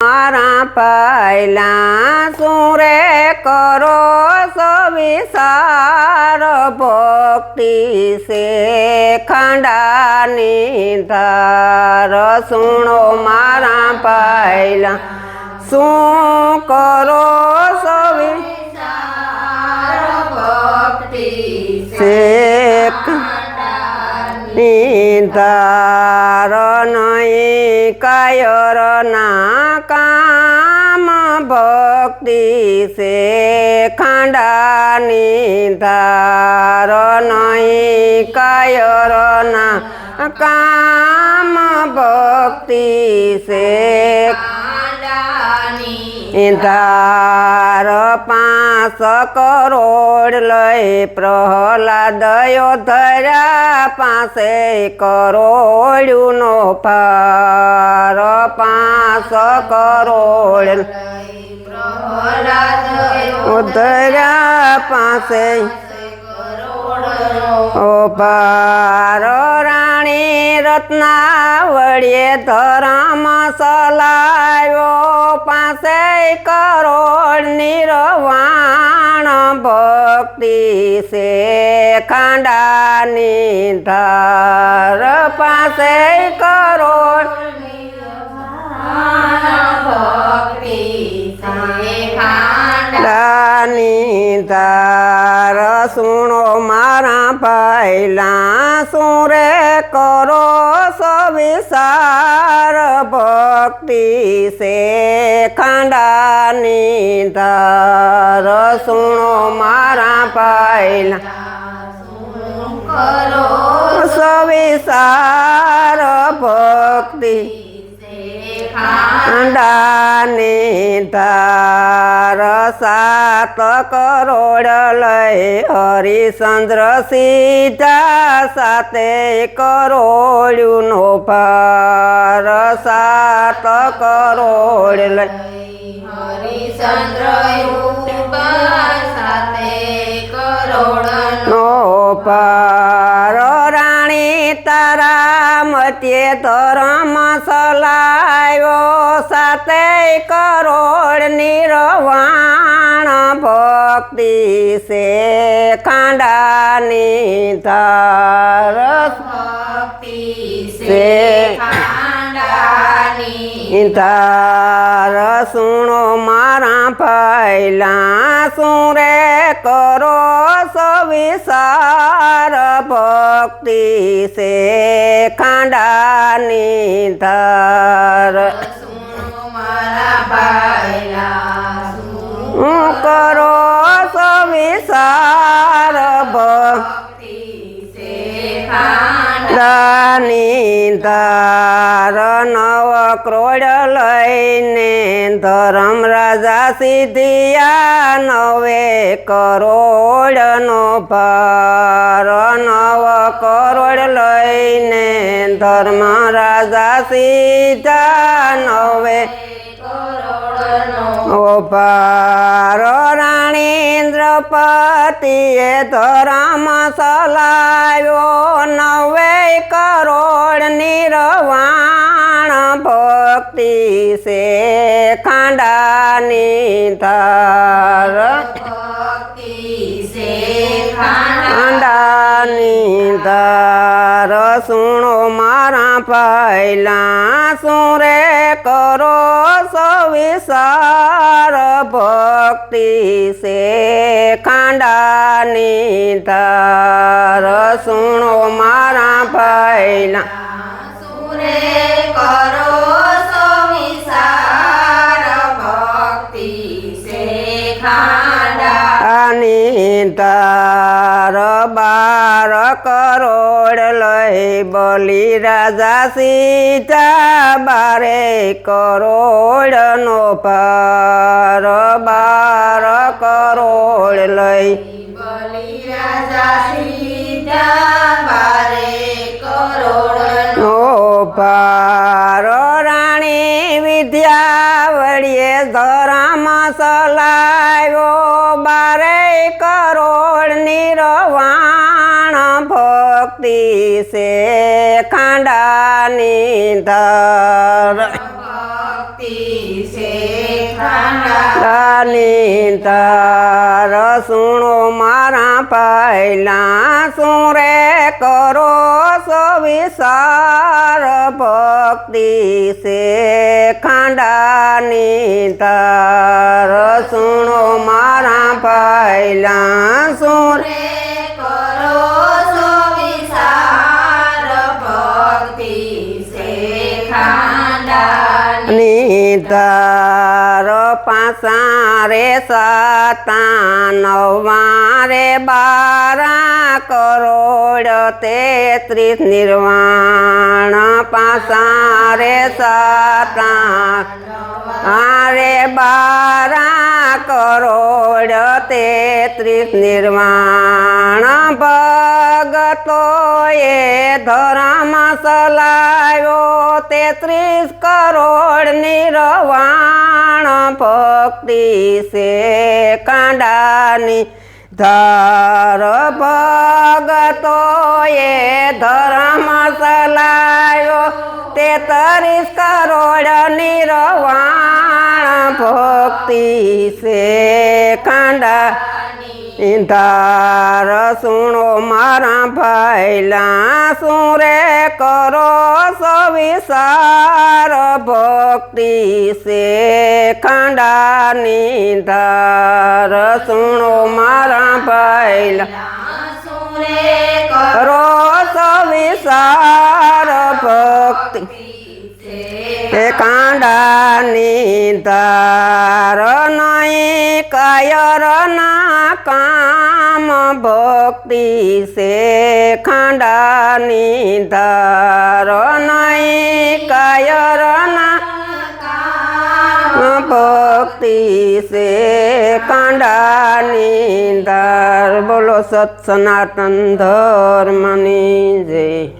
મારા પહેલા સુરે કરો સવિસાર ભક્તિ સે ખાંડાની ધાર. સુણો મારા પહેલા શું કરો સવિ શેખ નિધાર નહીં કાયર ના કામ ભક્તિ સે ખાંડાની ધાર નહીં કાયર ના કામ ભક્તિ છે ધાર પાંચ કરોડ લઈ પ્રહલાદ ધર્યા પાસે કરોડનો ફાર પાંચ કરોડ ધર્યા પાસે ઓ પાર રાણી રત્નાવળીએ ધરમ સલાયો પાસે કરોડ નિરવાણ ભક્તિ સે ખાંડાની ધાર પાસે કરોડ દાની ધાર સુણો મારા પહેલા શું રે કરો સવિસાર ભક્તિ સે ખાંડાની ધાર. સુણો મારા પહેલા સવિસાર ભક્તિ ખાંડાની ધાર સાત કરોડ લય હરિચંદ્ર સીધા સાતે કરોડનો ભાર સાત કરોડ લઈ નો પાર રાણી તારા મત્યે ધરમ સલાયો સાતે કરોડ નિર્વાણ ભક્તિ સે ખાંડાની ધાર. છે ધાર. સુણો મારા પહેલા સુરે કરો સવિસાર? ભક્તિ સે ખાંડાની ધાર. હું કરો સવિસાર ભક્તિ દાની ધાર નવ ક્રોડ લઈને ધરમ રાજા સિદ્ધિયા નવે કરોડનો ભાર નવ કરોડ લઈને ધર્મ રાજા સીધા નવે પાર રાણીન્દ્ર તો રામ સલાયો નવે કરોડ નિર્વાણ ભક્તિ છે ખાંડાની ધાર. ખાંડાની ધર. સુણો પહેલા શું રે કરો સવિસાર ભક્તિ સે ખાંડાની ધાર. સુણો મારા પહેલા. કરો સવિસાર ભક્તિ સે ખાંડાની ધાર. બાર કરોડ લઈ બલી રાજા સીતા બારે કરોડનો પાર બાર કરોડ લઈ પાર રાણી વિદ્યાવળીએ ધરામાં સલાયો બારે કરોડ નિરવાણ ભક્તિ સે ખાંડાની ધર. તાર સુણો મારા પહેલા શું રે કરો સો વિસાર? ભક્તિ સે ખાંડાની તાર સુણો મારા પહેલા શું રે રે કરો સો વિસાર? ભક્તિ છે ખાંડા નિધાર પાસા રે સાતા નવા રે બારા કરોડ તેત્રીસ નિર્વાણ પાસા રે સાતા આરે બારા કરોડ તેત્રીસ નિર્વાણ ભગતો એ ધર્મ સલાયો તેત્રીસ કરોડ નિર્વાણ ભક્તિ છે કાંડાની ધર ભગતો એ ધર્મ સલાયો તેત્રીસ કરોડ નિરવાણ ભક્તિ છે કાંડા ધાર. સુણો મારા ભાઈલા, શું રે કરો સવિસાર ભક્તિ છે ખાંડાની ધાર સુણો મારા પહેલા કરો સવિસાર ભક્તિ. એ કાંડાની ધાર નહીં કાયર ના કામ ભક્તિ છે. ખાંડાની ધાર નહીં ભક્તિ છે કાંડાની ધાર બોલો સત સનાતન ધર્મની જય.